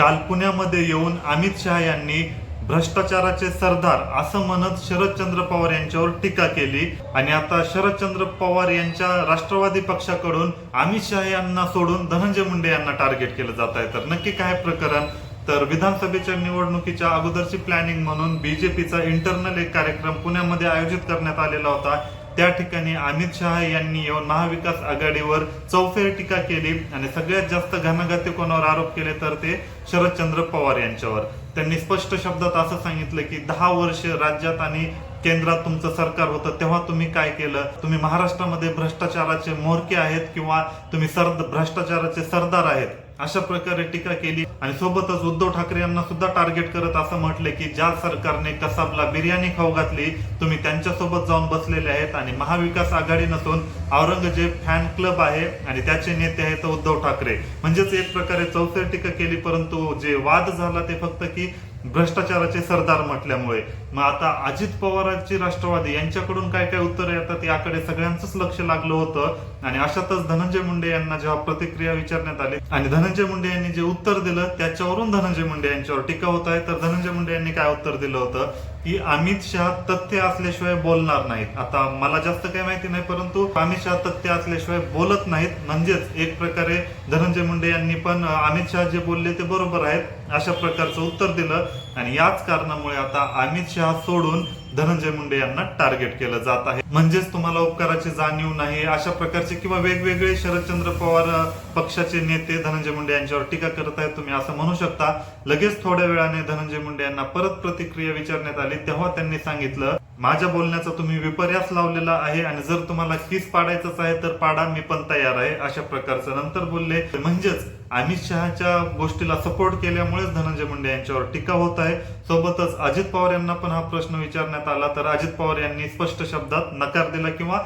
काल पुण्यामध्ये येऊन अमित शहा यांनी भ्रष्टाचाराचे सरदार असं म्हणत शरदचंद्र पवार यांच्यावर टीका केली. आणि आता शरदचंद्र पवार यांच्या राष्ट्रवादी पक्षाकडून अमित शहा यांना सोडून धनंजय मुंडे यांना टार्गेट केलं जात आहे. तर नक्की काय प्रकरण? तर विधानसभेच्या निवडणुकीच्या अगोदरची प्लॅनिंग म्हणून बीजेपीचा इंटरनल एक कार्यक्रम पुण्यामध्ये आयोजित करण्यात आलेला होता. त्या ठिकाणी अमित शहा यांनी येऊन महाविकास आघाडीवर चौफेर टीका केली आणि सगळ्यात जास्त घनगती कोणावर आरोप केले तर ते शरदचंद्र पवार यांच्यावर. त्यांनी स्पष्ट शब्दात असं सांगितलं की दहा वर्ष राज्यात आणि केंद्रात तुमचं सरकार होतं तेव्हा तुम्ही काय केलं? तुम्ही महाराष्ट्रामध्ये भ्रष्टाचाराचे मोहरके आहेत किंवा तुम्ही सरद भ्रष्टाचाराचे सरदार आहेत? अशा प्रकारे टीका केली आणि सोबतच उद्धव ठाकरे यांना सुद्धा टार्गेट करत असं म्हटले की ज्या सरकारने कसाबला बिर्याणी खाऊ घातली तुम्ही त्यांच्यासोबत जाऊन बसलेले आहेत आणि महाविकास आघाडी नसून औरंगजेब फॅन क्लब आहे आणि त्याचे नेते आहेत उद्धव ठाकरे. म्हणजेच एक प्रकारे चौफेर टीका केली परंतु जे वाद झाला ते फक्त की भ्रष्टाचाराचे सरदार म्हटल्यामुळे. मग आता अजित पवारांची राष्ट्रवादी यांच्याकडून काय काय उत्तर येतात याकडे सगळ्यांचंच लक्ष लागलं होतं. आणि अशातच धनंजय मुंडे यांना जेव्हा प्रतिक्रिया विचारण्यात आली आणि धनंजय मुंडे यांनी जे उत्तर दिलं त्याच्यावरून धनंजय मुंडे यांच्यावर टीका होत आहे. तर धनंजय मुंडे यांनी काय उत्तर दिलं होतं? की अमित शहा तथ्य असल्याशिवाय बोलणार नाहीत. आता मला जास्त काही माहिती नाही परंतु अमित शहा तथ्य असल्याशिवाय बोलत नाहीत. म्हणजेच एक प्रकारे धनंजय मुंडे यांनी पण अमित शहा जे बोलले ते बरोबर आहेत अशा प्रकारचं उत्तर दिलं. आणि याच कारणामुळे आता अमित शहा सोडून धनंजय मुंडे यांना टार्गेट केलं जात आहे. म्हणजेच तुम्हाला उपकाराची जाणीव नाही अशा प्रकारचे किंवा वेगवेगळे शरदचंद्र पवार पक्षाचे नेते धनंजय मुंडे यांच्यावर टीका करत आहेत तुम्ही असं म्हणू शकता. लगेच थोड्या वेळाने धनंजय मुंडे यांना परत प्रतिक्रिया विचारण्यात आली तेव्हा त्यांनी सांगितलं माझ्या बोलण्याचा तुम्ही विपर्यास लावलेला आहे आणि जर तुम्हाला किस पाडायचंच आहे तर पाडा मी पण तयार आहे अशा प्रकारचं नंतर बोलले. म्हणजेच अमित शहाच्या गोष्टीला सपोर्ट केल्यामुळेच धनंजय मुंडे यांच्यावर टीका होत आहे. सोबतच अजित पवार यांना पण हा प्रश्न विचारण्यात आला तर अजित पवार यांनी स्पष्ट शब्दात नकार दिला किंवा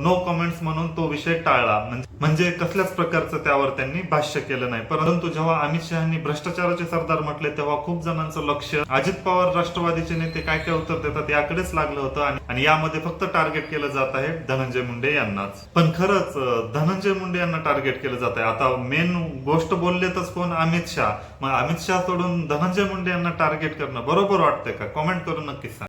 नो कमेंट्स म्हणून तो विषय टाळला. म्हणजे- कसल्याच प्रकारचं त्यावर त्यांनी भाष्य केलं नाही. परंतु जेव्हा अमित शहानी भ्रष्टाचाराचे सरदार म्हटले तेव्हा खूप जणांचं लक्ष अजित पवार राष्ट्रवादीचे नेते काय काय उत्तर देतात याकडेच लागलं होतं आणि- यामध्ये फक्त टार्गेट केलं जात आहे धनंजय मुंडे यांनाच. पण खरंच धनंजय मुंडे यांना टार्गेट केलं जात आहे. आता मेन गोष्ट बोललेतच कोण? अमित शहा. मग अमित शहा सोडून धनंजय मुंडे यांना टार्गेट करणं बरोबर वाटतंय का? कमेंट करून नक्कीच सांगा.